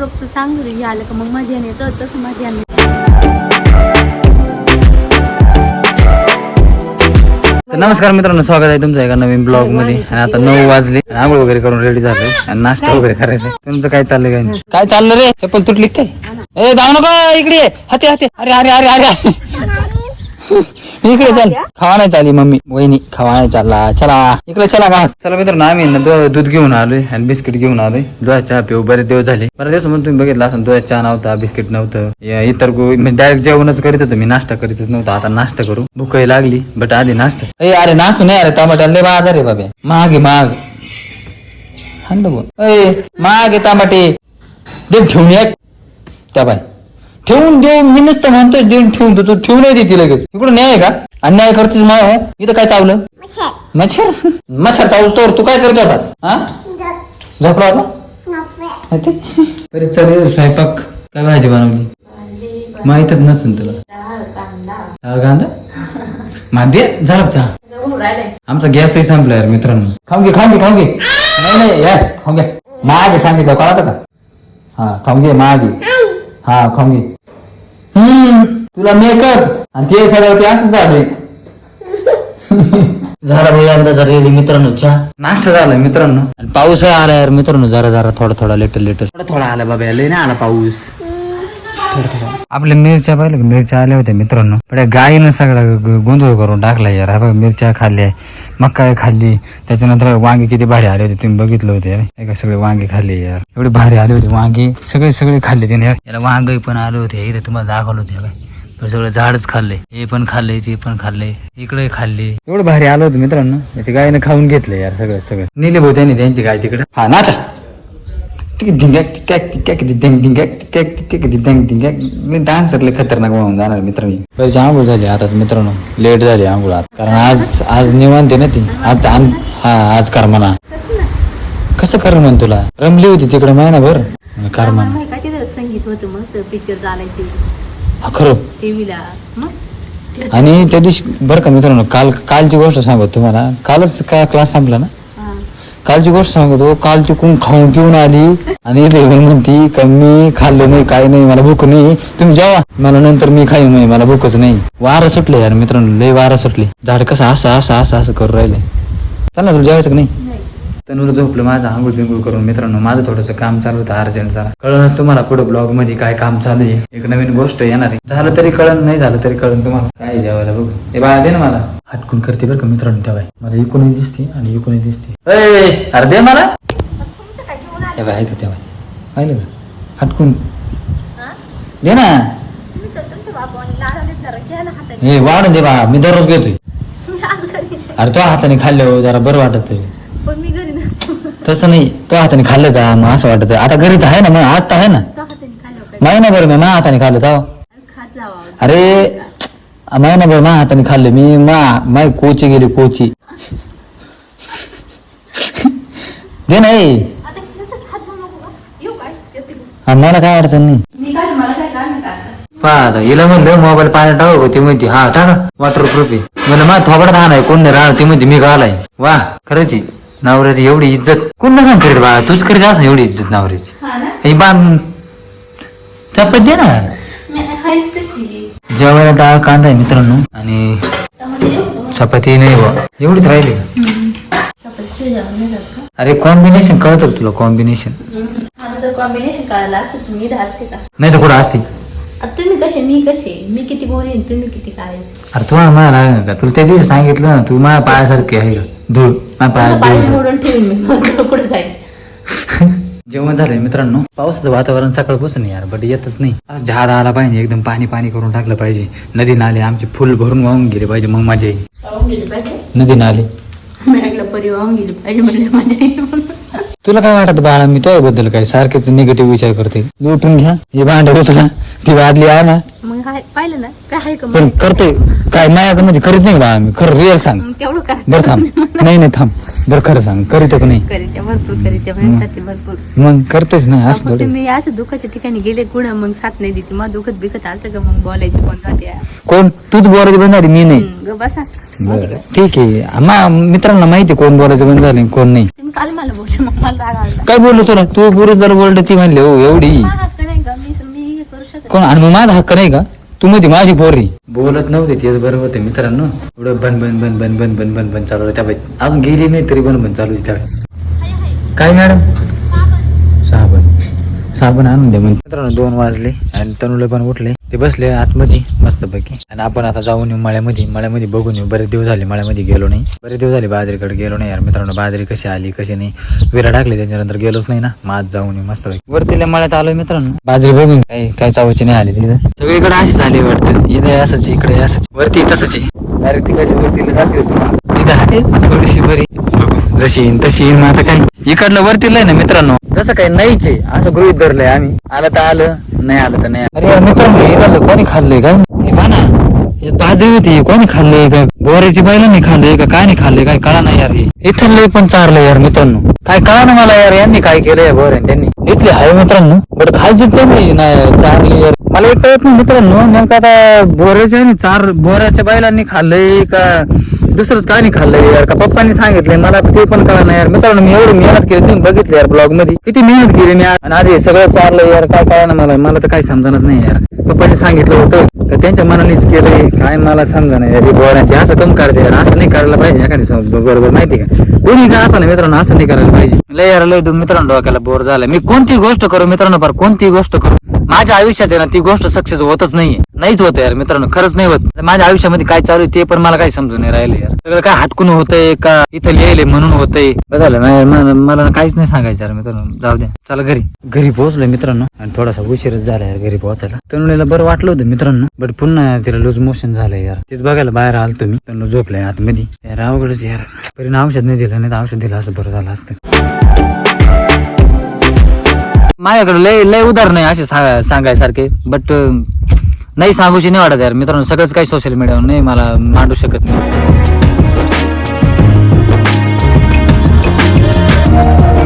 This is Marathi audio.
रोजचं चांगलं हे आलं का मग मजा येतं. तसं तर नमस्कार मित्रांनो स्वागत आहे तुमचं एका नवीन ब्लॉगमध्ये आणि आता नऊ वाजले आणि आंघोळ वगैरे करून रेडी झाले आणि नाश्ता वगैरे करायचा तुमचं काय चाललंय काय नाही? काय चाललं रे? चप्पल तुटली काय? ए जाऊ नका इकडे. हाते हाते. अरे अरे अरे अरे. इकडे चल. खावा नाही चालली मम्मी. वहिनी खावा नाही चालला. चला. इकडे चला का? चला मित्रांनो आम्ही ना दु- दूध घेऊन आलोय आणि बिस्किट घेऊन आलोय. दुधा चहा पिऊ. बरेच दिवस झाले. बरेच दिवस म्हणून तुम्ही बघितलं असं दुधा चहा नव्हता बिस्किट नव्हतं. या इतर डायरेक्ट जेवणच करीत होतो. मी नाश्ता करीतच नव्हता. आता नाश्ता करू. भूकही लागली बट आधी नाश्ता. ए अरे नाश्ता नाही अरे टमाट्याला लय बाजार आहे बाबे. महाग महाग. हांड बोल. महाग आहे टमाटे. देव ठेवून एक. त्या बाय ठेवून देऊ मी नुसतं म्हणतोय देऊन ठेवून देतो तू ठेवून देते लगेच. इकडून न्याय आहे का? अन्याय करतेस मा इथं काय चावलं? मच्छर. मच्छर? चावलं तर तू काय करतो आता? हा झोपला होता? चल स्वयंपाक. काय भाजी बनवली? माहीतच नसेल तुला. डाळ कांदा. मादे? झाला चहा? आमचा गॅसही संपला यार मित्रांनो. खाऊन घे खाऊन घे खाऊन घे. नाही नाही यार खाऊन घे. मागे सांगितलं कळत का? हा खाऊन घे मागे. हा खाऊन घे. हम्म. तुला मेकअप आणि ते सगळं ते असंच झालंय. झाला भाई एकदा रेडी मित्रांनो चहा. नाश्ता झालाय मित्रांनो. आणि पाऊस आला यार मित्रांनो जरा जरा थोडा थोडा लिटर लिटर थोडा थोडा आला बाबा लय नाही आला पाऊस. आपल्या मिरच्या पाहिलं का? मिरच्या आल्या होत्या मित्रांनो. पण या गायीनं सगळा गोंधळ करून टाकला यार. हा बघ मिरच्या खाल्ल्या. मका खाल्ली. त्याच्यानंतर वांगे किती भारी आले होते तुम्ही बघितलं होते का सगळे वांगे खाल्ले यार. एवढे भारी आले होते वांगे. सगळे सगळे खाल्ले त्याने याला वांगे पण आले होते इथे तुम्हाला दाखवलं होते सगळं झाडच खाल्ले. हे पण खाल्ले ते पण खाल्ले. इकडे खाल्ले. एवढं भारी आलं होतं मित्रांनो. ते गायीनं खाऊन घेतलं यार सगळं सगळं. नेले भाऊ त्यांनी त्यांची गाय तिकडे. हा नाचा. टिक ढिंग्याक टिक्याक टिक्याक दिद्यांग ढिंग्याक टिक्याक टिक्याक दिद्यांग ढिंग्याक मी डान्स सगळे खतरनाक होऊन जाणार मित्रांनी. पहिली आंघोळ झाली आता मित्रांनो. लेट झाली आंघोळ आता. कारण आज आज निवांत ना ती. आज हा आज कर म्हणा कसं कर म्हण तुला? रमली होती तिकडे महिनाभर. कर म्हणा माहिती का तिथं संगीत होतं मस्त पिक्चर चालायचे. हा खरं. टीव्हीला. मग? आणि त्या दिवशी बरं का मित्रांनो काल कालची गोष्ट सांगतो तुम्हाला. कालच काय क्लास संपला ना. कालची गोष्ट सांगतो काल तिकून खाऊन पिऊन आली? आणि देऊन म्हणती का मी खाल्लं नाही काय नाही मला भूक नाही. तुम्ही जेवा. मला नंतर मी खाईन नाही मला भूकच नाही. वारं सुटले यार मित्रांनो लय वारं सुटले. झाड कसं असं असं असं असं करू राहिले. चल ना तुला जेवायचं नाही? तनुला झोपलं माझं आंघोळ बिंघोळ करून मित्रांनो माझं थोडंसं काम चालू होतं अर्जंट जरा कळणच तुम्हाला पुढे ब्लॉगमध्ये काय काम चालू आहे? एक नवीन गोष्ट येणार आहे. झालं तरी कळण नाही झालं तरी कळण तुम्हाला. काय जेवायला बघू. हे बाळा दे ना मला. हटकून करते बरं का मित्रांनो तेव्हा मला इकूनही दिसते आणि इकूनही दिसते. ए, अरे दे मला. तेव्हा आहे का तेव्हा पाहिलं का? हटकून. दे ना. हे वाढून दे बा मी दररोज घेतोय. अरे तो हाताने खाल्लं जरा बरं वाटत तसं नाही तो हाताने खाल्लं का? मग असं वाटत. आता घरी तर आहे ना मग आज तर आहे ना? महिनाभर मी मा हाताने खाल्लं जावा अरे महिनाभर मा हाताने खाल्लं. मी मा माय कोची गेली कोची. दे नाही? हा, मला काय अडचण नाही. मी काय मला काय काढणं का? आता? पहा आता हिला म्हणलं मोबाईल पाण्यात टाकू ती म्हणते हा टाका. वॉटर प्रूफ आहे. मला मा थोबडा हा नाही कोण नाही राहणार? ती म्हणते मी घालाय वा खरंच आहे. नवऱ्याची एवढी इज्जत. कोण सांग करीत बाळा? तूच करीत असं एवढी इज्जत नवऱ्याची. हा ना? बाण चपात दे ना. जेवायला डाळ कांदा आहे मित्रांनो. आणि? चपाती नाही बा. एवढीच राहिली? अरे कॉम्बिनेशन कळत तुला? कॉम्बिनेशन कॉम्बिनेशन कळालं असतं. का? नाही तर कुठं असते? तुम्ही कसे? मी कसे? मी किती गोरी तुम्ही किती काळे? अरे तुम्हाला मला तुला त्या दिवशी सांगितलं ना तू माझ्या पायासारखी आहे का? धूळ. जाईल? जेवण झालंय मित्रांनो. पावसाचं वातावरण सकाळपासून यार बट येतच नाही. असं झाड आला पाहिजे एकदम पाणी पाणी करून टाकलं पाहिजे. नदी नाले आमचे फुल भरून वाहून गेले पाहिजे मग पाहिजे? नदी नाले. मी ऐकलं परी वाहून गेली पाहिजे आई म्हणून. तुला काय वाटत बाळा मी तो बद्दल काय सारखेच निगेटिव्ह विचार करते? लुटून घ्या हे भांड उचला ती बादली आहे ना मग हाय पाहिलं ना काय आहे का पण मग? करतोय काय माया म्हणजे करीत नाही बाळा मी खरं रिअल सांग. मग तेवढं काय बरं थांब. नाही नाही थांब. बरं खरं सांग करीत का नाही? करीत्या भरपूर करीत्या माझ्यासाठी भरपूर. मग करतेच ना असं थोडी. मी असं दुःखाच्या ठिकाणी गेले कुठं मग साथ नाही देते. मग दुखत बिकत असलं का मग बोलायची पण जाते? कोण? तूच बोलायची बंद झाली मी नाही. ग बसा. बरं. ठीक आहे. मा मित्रांना माहिती कोण बोलायचं बंद झालं कोण नाही. तुम्ही काल मला बोलले मग मला राग आला. काय बोललो तुला? तू पुरुष जर बोलत ती म्हणली हो एवढी. माझा हक्क नाही का मी मी हे करू शकत कोण? आणि मग माझा हक्क नाही का तू मध्ये माझी पोरी. बोलत नव्हते तेच बरं होते मित्रांनो. एवढं बन बन बन बन बन बन बन बन चालू त्या बाई अजून गेली नाही तरी बन बन चालू आहे त्या काय मॅडम? साबण. साबण. आणून द्या म्हणजे मित्रांनो दोन वाजले आणि तनुले पण उठले. ते बसले आतमध्ये मस्तपैकी. आणि आपण आता जाऊन येऊ मळ्यामध्ये. मळ्यामध्ये बघून येऊ. बरेच दिवस झाले मळ्यामध्ये गेलो नाही. बरेच दिवस झाले बाजरीकडे गेलो नाही यार. मित्रांनो बाजरी कशी आली कशी नाही? विरा टाकली त्याच्यानंतर गेलोच नाही ना. माझ जाऊन येऊ मस्तपैकी. वरतीला मळ्यात आलोय मित्रांनो. बाजरी बघून काही काय चावायची नाही आली तिथं. सगळीकडे अशीच आली वाटतं. इथे असंच इकडे असंच. वरती तसंच आहे. डायरेक्ट तिकडे वरतीला जाते तुम्हाला. इथं आहे थोडीशी बरी. जशी येईन तशी येईन. मग आता काय? इकडलं वरतीला आहे ना मित्रांनो? जसं काही नाहीच आहे. असं गृहित धरलंय आम्ही. आलं तर आलं. नाही आलं तर नाही अरे यार मित्रांनो हे कोणी खाल्लंय काय? हे पहा ना हे ताजे होती. कोणी खाल्लंय का बोऱ्याची बैलांनी खाल्लंय का? काय नाही खाल्लंय काय कळा नाही यार हे. इथं लय पण चारलंय यार मित्रांनो. काय कळा ना मला यार यांनी काय केलंय या त्यांनी. इथले आहे मित्रांनो बट खायची त्यांनी चारली यार. मला एक कळत नाही मित्रांनो नेमकं आता बोऱ्याच्या चार बोऱ्याच्या बैलांनी खाल्लंय का? दुसरंच काय नाही खाल्लं यार. का पप्पांनी सांगितलंय मला ते पण कळलं नाही यार. मित्रांनो मी एवढी मेहनत केली तुम्ही बघितलं यार ब्लॉगमध्ये किती मेहनत केली मी आणि आज हे सगळं चाललंय यार काय कळलं ना मला. मला तर काही समजणार नाही यार. पप्पांनी सांगितलं होतं का त्यांच्या मनानेच केलंय. काय मला समजा नाही यार. हे बोरांचे असं कम करते यार. असं नाही करायला पाहिजे एखादी बरोबर माहिती का? कोणी काय असं नाही मित्रांनो असं नाही करायला पाहिजे. लय यार लय मित्रांनो डोक्याला बोर झालं मी कोणती गोष्ट करू मित्रांनो फार कोणती गोष्ट करू? माझ्या आयुष्यात आहे ना ती गोष्ट सक्सेस होतच नाहीये. नाहीच होत यार मित्रांनो खरंच नाही होत. माझ्या आयुष्यामध्ये काय चालू आहे ते पण मला काही समजून नाही राहिलं यार. सगळं काय हटकून होतंय का इथं लिहिले म्हणून होतंय? बघायला मला मला काहीच नाही सांगायचं यार मित्रांनो. जाऊ द्या चला घरी. घरी पोहोचलोय मित्रांनो आणि थोडासा उशीरच झाला यार घरी पोहोचायला. तनुला बरं वाटलं होतं मित्रांनो बट पुन्हा तिला लूज मोशन झालंय यार. तेच बघायला बाहेर आलो तुम्ही तनु झोपलाय आतमध्ये. यार अवघडच यार. परिणाम औषध नाही दिलं नाही तर औषध दिलं असं बरं झालं असतं. माझ्याकडे लय लय उदाहरण आहे असे सांगायसारखे बट नाही सांगूची नाही वाटत यार. मित्रांनो सगळंच काही सोशल मीडियावर नाही मला मांडू शकत नाही.